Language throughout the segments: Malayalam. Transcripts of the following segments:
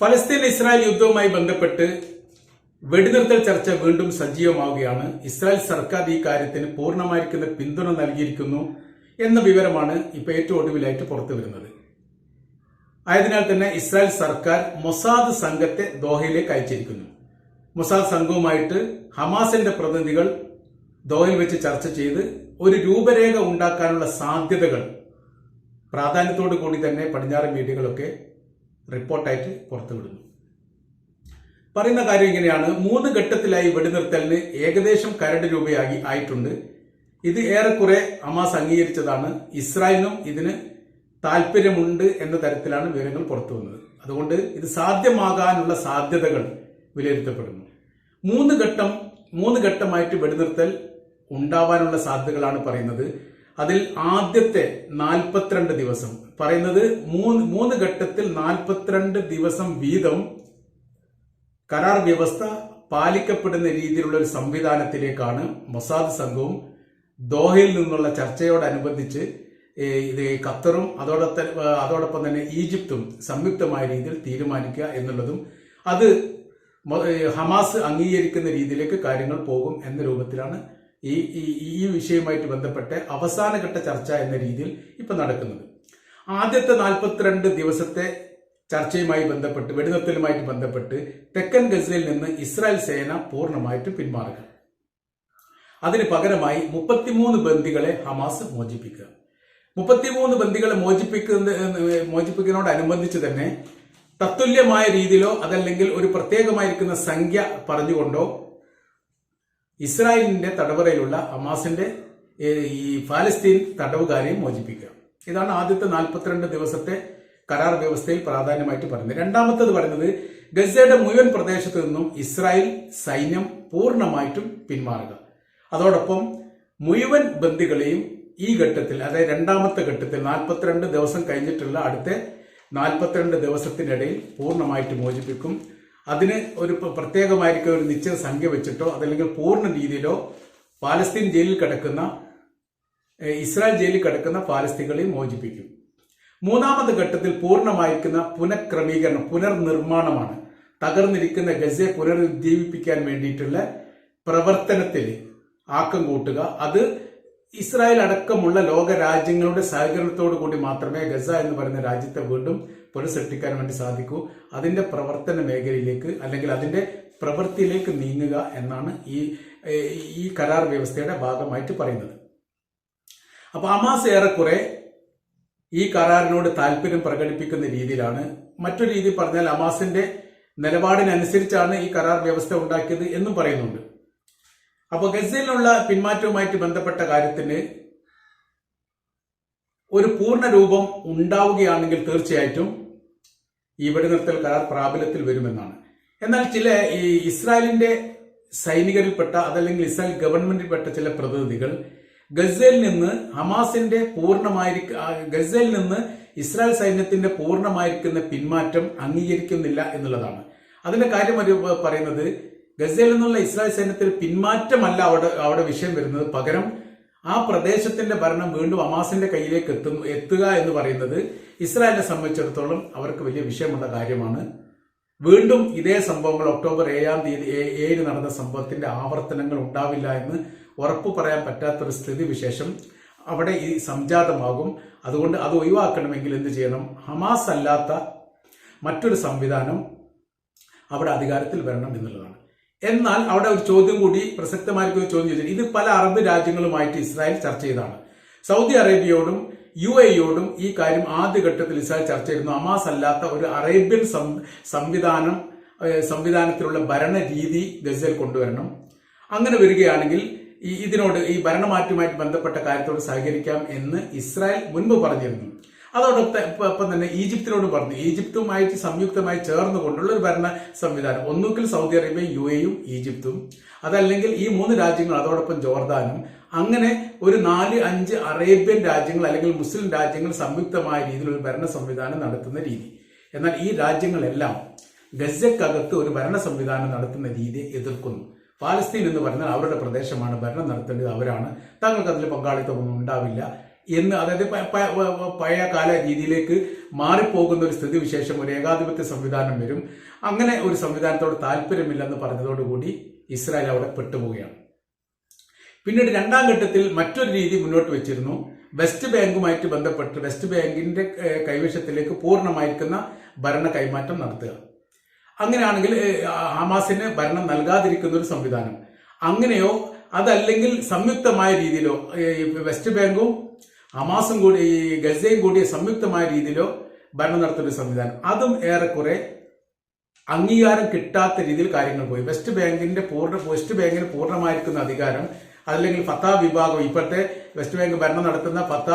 ഫലസ്തീൻ ഇസ്രായേൽ യുദ്ധവുമായി ബന്ധപ്പെട്ട് വെടിനിർത്തൽ ചർച്ച വീണ്ടും സജീവമാവുകയാണ്. ഇസ്രായേൽ സർക്കാർ ഈ കാര്യത്തിന് പൂർണമായിരിക്കുന്ന പിന്തുണ നൽകിയിരിക്കുന്നു എന്ന വിവരമാണ് ഇപ്പോൾ ഏറ്റവും ഒടുവിലായിട്ട് പുറത്തു വരുന്നത്. ആയതിനാൽ തന്നെ ഇസ്രായേൽ സർക്കാർ മൊസാദ് സംഘത്തെ ദോഹയിലേക്ക് അയച്ചിരിക്കുന്നു. മൊസാദ് സംഘവുമായിട്ട് ഹമാസിന്റെ പ്രതിനിധികൾ ദോഹയിൽ വെച്ച് ചർച്ച ചെയ്ത് ഒരു രൂപരേഖ ഉണ്ടാക്കാനുള്ള സാധ്യതകൾ പ്രാധാന്യത്തോടു കൂടി തന്നെ പടിഞ്ഞാറൻ മീഡിയകളൊക്കെ റിപ്പോർട്ടായിട്ട് പുറത്തുവിടുന്നു. പറയുന്ന കാര്യം ഇങ്ങനെയാണ്. മൂന്ന് ഘട്ടത്തിലായി വെടിനിർത്തലിന് ഏകദേശം കരട് രൂപയായി ആയിട്ടുണ്ട്. ഇത് ഏറെക്കുറെ ഹമാസ് അംഗീകരിച്ചതാണ്. ഇസ്രായേലിനും ഇതിന് താല്പര്യമുണ്ട് എന്ന തരത്തിലാണ് വിവരങ്ങൾ പുറത്തു വന്നത് അതുകൊണ്ട് ഇത് സാധ്യമാകാനുള്ള സാധ്യതകൾ വിലയിരുത്തപ്പെടുന്നു. മൂന്ന് ഘട്ടം മൂന്ന് ഘട്ടമായിട്ട് വെടിനിർത്തൽ ഉണ്ടാവാനുള്ള സാധ്യതകളാണ് പറയുന്നത്. അതിൽ ആദ്യത്തെ നാൽപ്പത്തിരണ്ട് ദിവസം. പറയുന്നത് മൂന്ന് മൂന്ന് ഘട്ടത്തിൽ നാൽപ്പത്തിരണ്ട് ദിവസം വീതം കരാർ വ്യവസ്ഥ പാലിക്കപ്പെടുന്ന രീതിയിലുള്ള ഒരു സംവിധാനത്തിലേക്കാണ് മൊസാദ് സംഘവും ദോഹയിൽ നിന്നുള്ള ചർച്ചയോടനുബന്ധിച്ച് ഇത് ഖത്തറും അതോടൊപ്പം അതോടൊപ്പം തന്നെ ഈജിപ്തും സംയുക്തമായ രീതിയിൽ തീരുമാനിക്കുക എന്നുള്ളതും അത് ഹമാസ് അംഗീകരിക്കുന്ന രീതിയിലേക്ക് കാര്യങ്ങൾ പോകും എന്ന രൂപത്തിലാണ് ഈ ഈ- വിഷയവുമായിട്ട് ബന്ധപ്പെട്ട് അവസാനഘട്ട ചർച്ച എന്ന രീതിയിൽ ഇപ്പൊ നടക്കുന്നത്. ആദ്യത്തെ നാൽപ്പത്തിരണ്ട് ദിവസത്തെ ചർച്ചയുമായി ബന്ധപ്പെട്ട് വെടിനിർത്തലുമായിട്ട് ബന്ധപ്പെട്ട് തെക്കൻ ഗസയിൽ നിന്ന് ഇസ്രായേൽ സേന പൂർണമായിട്ട് പിന്മാറുക. അതിന് പകരമായി മുപ്പത്തിമൂന്ന് ബന്ദികളെ ഹമാസ് മോചിപ്പിക്കുക. മുപ്പത്തിമൂന്ന് ബന്ദികളെ മോചിപ്പിക്കുന്ന മോചിപ്പിക്കുന്നതിനോടനുബന്ധിച്ച് തന്നെ തത്തുല്യമായ രീതിയിലോ അതല്ലെങ്കിൽ ഒരു പ്രത്യേകമായിരിക്കുന്ന സംഖ്യ പറഞ്ഞുകൊണ്ടോ ഇസ്രായേലിന്റെ തടവറയിലുള്ള ഹമാസിന്റെ ഈ ഫാലസ്തീൻ തടവുകാരെ മോചിപ്പിക്കുക. ഇതാണ് ആദ്യത്തെ നാൽപ്പത്തിരണ്ട് ദിവസത്തെ കരാർ വ്യവസ്ഥയിൽ പ്രാധാന്യമായിട്ട് പറയുന്നത്. രണ്ടാമത്തത് പറയുന്നത് ഗസയുടെ മുഴുവൻ പ്രദേശത്ത് നിന്നും ഇസ്രായേൽ സൈന്യം പൂർണമായിട്ടും പിന്മാറുക. അതോടൊപ്പം മുഴുവൻ ബന്ദികളെയും ഈ ഘട്ടത്തിൽ അതായത് രണ്ടാമത്തെ ഘട്ടത്തിൽ നാൽപ്പത്തിരണ്ട് ദിവസം കഴിഞ്ഞിട്ടുള്ള അടുത്ത നാൽപ്പത്തിരണ്ട് ദിവസത്തിനിടയിൽ പൂർണമായിട്ട് മോചിപ്പിക്കും. അതിന് ഒരു പ്ര- പ്രത്യേകമായിരിക്കും ഒരു നിശ്ചിത സംഖ്യ വെച്ചിട്ടോ അതല്ലെങ്കിൽ പൂർണ രീതിയിലോ പാലസ്തീൻ ജയിലിൽ കിടക്കുന്ന ഇസ്രായേൽ ജയിലിൽ കിടക്കുന്ന പാലസ്തീനുകളെയും മോചിപ്പിക്കും. മൂന്നാമത് ഘട്ടത്തിൽ പൂർണമായിരിക്കുന്ന പുനഃക്രമീകരണം പുനർനിർമ്മാണമാണ്. തകർന്നിരിക്കുന്ന ഗസയെ പുനരുജ്ജീവിപ്പിക്കാൻ വേണ്ടിയിട്ടുള്ള പ്രവർത്തനത്തിൽ ആക്കം കൂട്ടുക. അത് ഇസ്രായേൽ അടക്കമുള്ള ലോക രാജ്യങ്ങളുടെ സഹകരണത്തോടു കൂടി മാത്രമേ ഗസ എന്ന് പറയുന്ന രാജ്യത്തെ വീണ്ടും പുനഃസൃഷ്ടിക്കാൻ വേണ്ടി സാധിക്കൂ. അതിന്റെ പ്രവർത്തന മേഖലയിലേക്ക് അല്ലെങ്കിൽ അതിന്റെ പ്രവൃത്തിയിലേക്ക് നീങ്ങുക എന്നാണ് ഈ ഈ കരാർ വ്യവസ്ഥയുടെ ഭാഗമായിട്ട് പറയുന്നത്. അപ്പൊ അമാസ് ഏറെക്കുറെ ഈ കരാറിനോട് താല്പര്യം പ്രകടിപ്പിക്കുന്ന രീതിയിലാണ്. മറ്റൊരു രീതി പറഞ്ഞാൽ അമാസിന്റെ നിലപാടിനനുസരിച്ചാണ് ഈ കരാർ വ്യവസ്ഥ ഉണ്ടാക്കിയത് എന്നും പറയുന്നുണ്ട്. അപ്പോൾ ഗസയിലുള്ള പിന്മാറ്റവുമായിട്ട് ബന്ധപ്പെട്ട കാര്യത്തിന് ഒരു പൂർണ രൂപം ഉണ്ടാവുകയാണെങ്കിൽ തീർച്ചയായിട്ടും ഈ വെടിനിർത്തൽ കരാർ പ്രാബല്യത്തിൽ വരുമെന്നാണ്. എന്നാൽ ചില ഈ ഇസ്രായേലിന്റെ സൈനികരിൽപ്പെട്ട അതല്ലെങ്കിൽ ഇസ്രായേൽ ഗവൺമെന്റിൽപ്പെട്ട ചില പ്രതിനിധികൾ ഗസയിൽ നിന്ന് ഹമാസിന്റെ പൂർണമായിരിക്ക ഗസയിൽ നിന്ന് ഇസ്രായേൽ സൈന്യത്തിന്റെ പൂർണമായിരിക്കുന്ന പിന്മാറ്റം അംഗീകരിക്കുന്നില്ല എന്നുള്ളതാണ്. അതിന്റെ കാര്യം ഒരു പറയുന്നത് ഗസയിൽ നിന്നുള്ള ഇസ്രായേൽ സൈന്യത്തിൽ പിന്മാറ്റമല്ല അവിടെ അവിടെ വിഷയം വരുന്നത്. പകരം ആ പ്രദേശത്തിന്റെ ഭരണം വീണ്ടും അമാസിന്റെ കയ്യിലേക്ക് എത്തും എത്തുക എന്ന് പറയുന്നത് ഇസ്രായേലിനെ സംബന്ധിച്ചിടത്തോളം അവർക്ക് വലിയ വിഷയമുള്ള കാര്യമാണ്. വീണ്ടും ഇതേ സംഭവങ്ങൾ ഒക്ടോബർ ഏഴാം തീയതി ഏഴ് നടന്ന സംഭവത്തിന്റെ ആവർത്തനങ്ങൾ ഉണ്ടാവില്ല എന്ന് ഉറപ്പു പറയാൻ പറ്റാത്തൊരു സ്ഥിതി വിശേഷം അവിടെ ഈ സംജാതമാകും. അതുകൊണ്ട് അത് ഒഴിവാക്കണമെങ്കിൽ എന്ത് ചെയ്യണം? ഹമാസ് അല്ലാത്ത മറ്റൊരു സംവിധാനം അവിടെ അധികാരത്തിൽ വരണം എന്നുള്ളതാണ്. എന്നാൽ അവിടെ ഒരു ചോദ്യം കൂടി പ്രസക്തമായിരിക്കും ഒരു ചോദ്യം ചോദിച്ചത് ഇത് പല അറബ് രാജ്യങ്ങളുമായിട്ട് ഇസ്രായേൽ ചർച്ച ചെയ്തതാണ്. സൗദി അറേബ്യയോടും യു എയോടും ഈ കാര്യം ആദ്യഘട്ടത്തിൽ ഇസ്രായേൽ ചർച്ച ചെയ്തിരുന്നു. അമാസ് അല്ലാത്ത ഒരു അറേബ്യൻ സംവിധാനം സംവിധാനത്തിലുള്ള ഭരണ രീതി ഗസയിൽ കൊണ്ടുവരണം. അങ്ങനെ വരികയാണെങ്കിൽ ഇതിനോട് ഈ ഭരണമാറ്റവുമായിട്ട് ബന്ധപ്പെട്ട കാര്യത്തോട് സഹകരിക്കാം എന്ന് ഇസ്രായേൽ മുൻപ് പറഞ്ഞിരുന്നു. അതോടൊപ്പം തന്നെ ഈജിപ്തിനോട് പറഞ്ഞു. ഈജിപ്തുമായിട്ട് സംയുക്തമായി ചേർന്നുകൊണ്ടുള്ള ഒരു ഭരണ സംവിധാനം. ഒന്നുകിൽ സൗദി അറേബ്യയും യു എയും ഈജിപ്തും. അതല്ലെങ്കിൽ ഈ മൂന്ന് രാജ്യങ്ങൾ അതോടൊപ്പം ജോർദാനും. അങ്ങനെ ഒരു നാല് അഞ്ച് അറേബ്യൻ രാജ്യങ്ങൾ അല്ലെങ്കിൽ മുസ്ലിം രാജ്യങ്ങൾ സംയുക്തമായ രീതിയിൽ ഒരു ഭരണ സംവിധാനം നടത്തുന്ന രീതി. എന്നാൽ ഈ രാജ്യങ്ങളെല്ലാം ഗസക്കകത്ത് ഒരു ഭരണ സംവിധാനം നടത്തുന്ന രീതി എതിർക്കുന്നു. പാലസ്തീൻ എന്ന് പറഞ്ഞാൽ അവരുടെ പ്രദേശമാണ്. ഭരണം നടത്തേണ്ടത് അവരാണ്. തങ്ങൾക്ക് അതിൽ പങ്കാളിത്തമൊന്നും ഉണ്ടാവില്ല. എന്ന് അതായത് പഴയ കാല രീതിയിലേക്ക് മാറിപ്പോകുന്ന ഒരു സ്ഥിതി വിശേഷം ഒരു ഏകാധിപത്യ സംവിധാനം വരും. അങ്ങനെ ഒരു സംവിധാനത്തോട് താല്പര്യമില്ലെന്ന് പറഞ്ഞതോടുകൂടി ഇസ്രായേൽ അവിടെ പെട്ടുപോവുകയാണ്. പിന്നീട് രണ്ടാം ഘട്ടത്തിൽ മറ്റൊരു രീതി മുന്നോട്ട് വെച്ചിരുന്നു. വെസ്റ്റ് ബാങ്കുമായിട്ട് ബന്ധപ്പെട്ട് വെസ്റ്റ് ബാങ്കിന്റെ കൈവശത്തിലേക്ക് പൂർണമായിരിക്കുന്ന ഭരണ കൈമാറ്റം നടത്തുക. അങ്ങനെയാണെങ്കിൽ ഹമാസിന് ഭരണം നൽകാതിരിക്കുന്ന ഒരു സംവിധാനം. അങ്ങനെയോ അതല്ലെങ്കിൽ സംയുക്തമായ രീതിയിലോ വെസ്റ്റ് ബാങ്കും ഹമാസും കൂടി ഈ ഗസയും കൂടി സംയുക്തമായ രീതിയിലോ ഭരണം നടത്തുന്ന സംവിധാനം. അതും ഏറെക്കുറെ അംഗീകാരം കിട്ടാത്ത രീതിയിൽ കാര്യങ്ങൾ പോയി. വെസ്റ്റ് ബാങ്കിന്റെ പൂർണ വെസ്റ്റ് ബാങ്കിന് പൂർണമായിരിക്കുന്ന അധികാരം അല്ലെങ്കിൽ ഫത്ത വിഭാഗം ഇപ്പോഴത്തെ വെസ്റ്റ് ബാങ്ക് ഭരണം നടത്തുന്ന ഫത്ത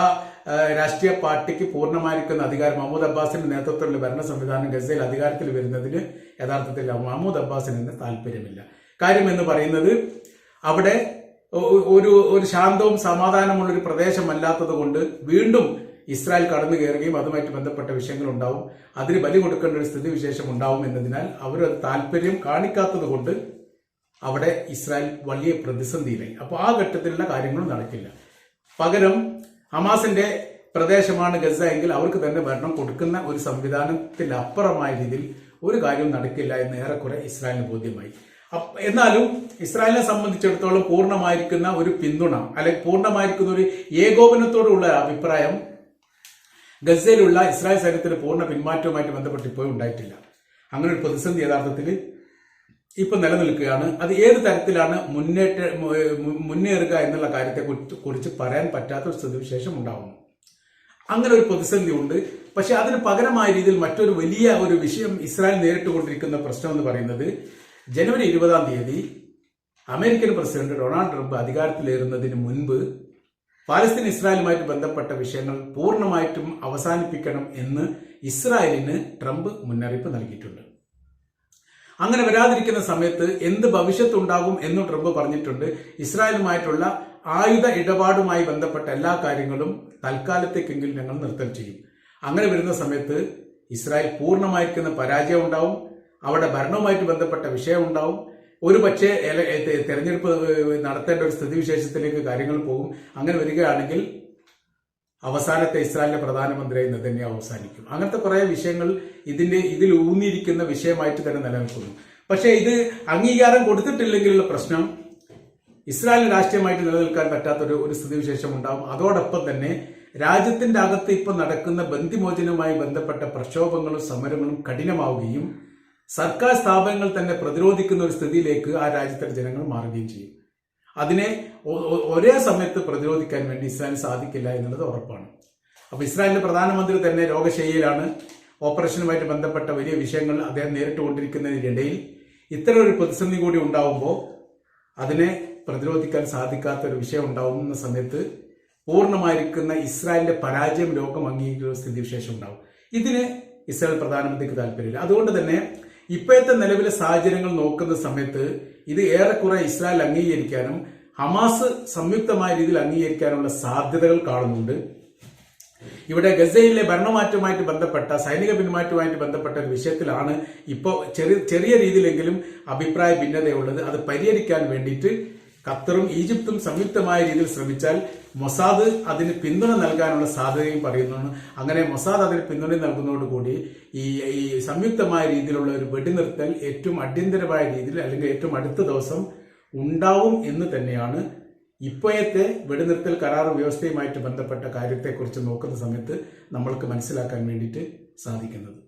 രാഷ്ട്രീയ പാർട്ടിക്ക് പൂർണമായിരിക്കുന്ന അധികാരം മഹമ്മൂദ് അബ്ബാസിന്റെ നേതൃത്വത്തിലുള്ള ഭരണ സംവിധാനം ഗസയിൽ അധികാരത്തിൽ വരുന്നതിന് യഥാർത്ഥത്തിൽ മഹമ്മൂദ് അബ്ബാസിന് താല്പര്യമില്ല. കാര്യം എന്ന് പറയുന്നത് അവിടെ ഒരു ഒരു ശാന്തവും സമാധാനമുള്ള ഒരു പ്രദേശമല്ലാത്തത് കൊണ്ട് വീണ്ടും ഇസ്രായേൽ കടന്നു കയറുകയും അതുമായിട്ട് ബന്ധപ്പെട്ട വിഷയങ്ങൾ ഉണ്ടാവും അതിന് ബലി കൊടുക്കേണ്ട ഒരു സ്ഥിതിവിശേഷം ഉണ്ടാവും എന്നതിനാൽ അവർ അത് താല്പര്യം കാണിക്കാത്തത് കൊണ്ട് അവിടെ ഇസ്രായേൽ വലിയ പ്രതിസന്ധിയിലായി. അപ്പോൾ ആ ഘട്ടത്തിലുള്ള കാര്യങ്ങളും നടക്കില്ല. പകരം ഹമാസിന്റെ പ്രദേശമാണ് ഗസ എങ്കിൽ അവർക്ക് തന്നെ ഭരണം കൊടുക്കുന്ന ഒരു സംവിധാനത്തിലപ്പുറമായ രീതിയിൽ ഒരു കാര്യവും നടക്കില്ല എന്ന് ഏറെക്കുറെ ഇസ്രായേലിന് ബോധ്യമായി. എന്നാലും ഇസ്രായേലിനെ സംബന്ധിച്ചിടത്തോളം പൂർണമായിരിക്കുന്ന ഒരു പിന്തുണ അല്ലെങ്കിൽ പൂർണമായിരിക്കുന്ന ഒരു ഏകോപനത്തോടുള്ള അഭിപ്രായം ഗസയിലുള്ള ഇസ്രായേൽ സൈന്യത്തിന്റെ പൂർണ പിന്മാറ്റവുമായിട്ട് ബന്ധപ്പെട്ട് ഇപ്പോഴും ഉണ്ടായിട്ടില്ല. അങ്ങനെ ഒരു പ്രതിസന്ധി യഥാർത്ഥത്തിൽ ഇപ്പൊ നിലനിൽക്കുകയാണ്. അത് ഏത് തരത്തിലാണ് മുന്നേറ്റ മുന്നേറുക എന്നുള്ള കാര്യത്തെ കുറിച്ച് പറയാൻ പറ്റാത്ത ഒരു സ്ഥിതിവിശേഷം ഉണ്ടാവുന്നു. അങ്ങനെ ഒരു പ്രതിസന്ധി ഉണ്ട്. പക്ഷെ അതിന് പകരമായ രീതിയിൽ മറ്റൊരു വലിയ ഒരു വിഷയം ഇസ്രായേൽ നേരിട്ടുകൊണ്ടിരിക്കുന്ന പ്രശ്നം എന്ന് പറയുന്നത് ജനുവരി ഇരുപതാം തീയതി അമേരിക്കൻ പ്രസിഡന്റ് ഡൊണാൾഡ് ട്രംപ് അധികാരത്തിലേറുന്നതിന് മുൻപ് പാലസ്തീൻ ഇസ്രായേലുമായിട്ട് ബന്ധപ്പെട്ട വിഷയങ്ങൾ പൂർണമായിട്ടും അവസാനിപ്പിക്കണം എന്ന് ഇസ്രായേലിന് ട്രംപ് മുന്നറിയിപ്പ് നൽകിയിട്ടുണ്ട്. അങ്ങനെ വരാതിരിക്കുന്ന സമയത്ത് എന്ത് ഭവിഷ്യത്തുണ്ടാകും എന്ന് ട്രംപ് പറഞ്ഞിട്ടുണ്ട്. ഇസ്രായേലുമായിട്ടുള്ള ആയുധ ഇടപാടുമായി ബന്ധപ്പെട്ട എല്ലാ കാര്യങ്ങളും തൽക്കാലത്തേക്കെങ്കിലും ഞങ്ങൾ നൃത്തം ചെയ്യും. അങ്ങനെ വരുന്ന സമയത്ത് ഇസ്രായേൽ പൂർണമായിരിക്കുന്ന പരാജയം ഉണ്ടാവും. അവിടെ ഭരണവുമായിട്ട് ബന്ധപ്പെട്ട വിഷയം ഉണ്ടാവും. ഒരു പക്ഷേ തെരഞ്ഞെടുപ്പ് നടത്തേണ്ട ഒരു സ്ഥിതിവിശേഷത്തിലേക്ക് കാര്യങ്ങൾ പോകും. അങ്ങനെ വരികയാണെങ്കിൽ അവസാനത്തെ ഇസ്രായേലിന്റെ പ്രധാനമന്ത്രി ഇന്ന് തന്നെ അവസാനിക്കും. അങ്ങനത്തെ കുറെ വിഷയങ്ങൾ ഇതിന്റെ ഇതിൽ ഊന്നിയിരിക്കുന്ന വിഷയമായിട്ട് തന്നെ നിലനിൽക്കുന്നു. പക്ഷേ ഇത് അംഗീകാരം കൊടുത്തിട്ടില്ലെങ്കിലുള്ള പ്രശ്നം ഇസ്രായേലിന് രാഷ്ട്രീയമായിട്ട് നിലനിൽക്കാൻ പറ്റാത്തൊരു ഒരു സ്ഥിതിവിശേഷം ഉണ്ടാവും. അതോടൊപ്പം തന്നെ രാജ്യത്തിന്റെ അകത്ത് ഇപ്പൊ നടക്കുന്ന ബന്ധിമോചനവുമായി ബന്ധപ്പെട്ട പ്രക്ഷോഭങ്ങളും സമരങ്ങളും കഠിനമാവുകയും സർക്കാർ സ്ഥാപനങ്ങൾ തന്നെ പ്രതിരോധിക്കുന്ന ഒരു സ്ഥിതിയിലേക്ക് ആ രാജ്യത്തെ ജനങ്ങൾ മാറുകയും ചെയ്യും. അതിനെ ഒരേ സമയത്ത് പ്രതിരോധിക്കാൻ വേണ്ടി ഇസ്രായേലിന് സാധിക്കില്ല എന്നുള്ളത് ഉറപ്പാണ്. അപ്പൊ ഇസ്രായേലിന്റെ പ്രധാനമന്ത്രി തന്നെ രോഗശൈലിയിലാണ് ഓപ്പറേഷനുമായിട്ട് ബന്ധപ്പെട്ട വലിയ വിഷയങ്ങൾ അദ്ദേഹം നേരിട്ടുകൊണ്ടിരിക്കുന്നതിനിടയിൽ ഇത്തരം ഒരു പ്രതിസന്ധി കൂടി ഉണ്ടാവുമ്പോൾ അതിനെ പ്രതിരോധിക്കാൻ സാധിക്കാത്ത ഒരു വിഷയം ഉണ്ടാവുന്ന സമയത്ത് പൂർണമായിരിക്കുന്ന ഇസ്രായേലിന്റെ പരാജയം ലോകം അംഗീകരിക്കുന്ന സ്ഥിതിവിശേഷം ഉണ്ടാവും. ഇതിന് ഇസ്രായേൽ പ്രധാനമന്ത്രിക്ക് താല്പര്യമില്ല. അതുകൊണ്ട് തന്നെ ഇപ്പോഴത്തെ നിലവിലെ സാഹചര്യങ്ങൾ നോക്കുന്ന സമയത്ത് ഇത് ഏറെക്കുറെ ഇസ്രായേൽ അംഗീകരിക്കാനും ഹമാസ് സംയുക്തമായ രീതിയിൽ അംഗീകരിക്കാനുള്ള സാധ്യതകൾ കാണുന്നുണ്ട്. ഇവിടെ ഗസയിലെ ഭരണമാറ്റവുമായിട്ട് ബന്ധപ്പെട്ട സൈനിക പിന്മാറ്റവുമായിട്ട് ബന്ധപ്പെട്ട ഒരു വിഷയത്തിലാണ് ഇപ്പോൾ ചെറിയ ചെറിയ രീതിയിലെങ്കിലും അഭിപ്രായ ഭിന്നതയുള്ളത്. അത് പരിഹരിക്കാൻ വേണ്ടിയിട്ട് ഖത്തറും ഈജിപ്തും സംയുക്തമായ രീതിയിൽ ശ്രമിച്ചാൽ മൊസാദ് അതിന് പിന്തുണ നൽകാനുള്ള സാധ്യതയും പറയുന്നു അങ്ങനെ മൊസാദ് അതിന് പിന്തുണ നൽകുന്നതോടുകൂടി ഈ ഈ സംയുക്തമായ രീതിയിലുള്ള ഒരു വെടിനിർത്തൽ ഏറ്റവും അടിയന്തരമായ രീതിയിൽ അല്ലെങ്കിൽ ഏറ്റവും അടുത്ത ദിവസം ഉണ്ടാവും എന്ന് തന്നെയാണ് ഇപ്പോഴത്തെ വെടിനിർത്തൽ കരാർ വ്യവസ്ഥയുമായിട്ട് ബന്ധപ്പെട്ട കാര്യത്തെക്കുറിച്ച് നോക്കുന്ന സമയത്ത് നമ്മൾക്ക് മനസ്സിലാക്കാൻ വേണ്ടിയിട്ട് സാധിക്കുന്നത്.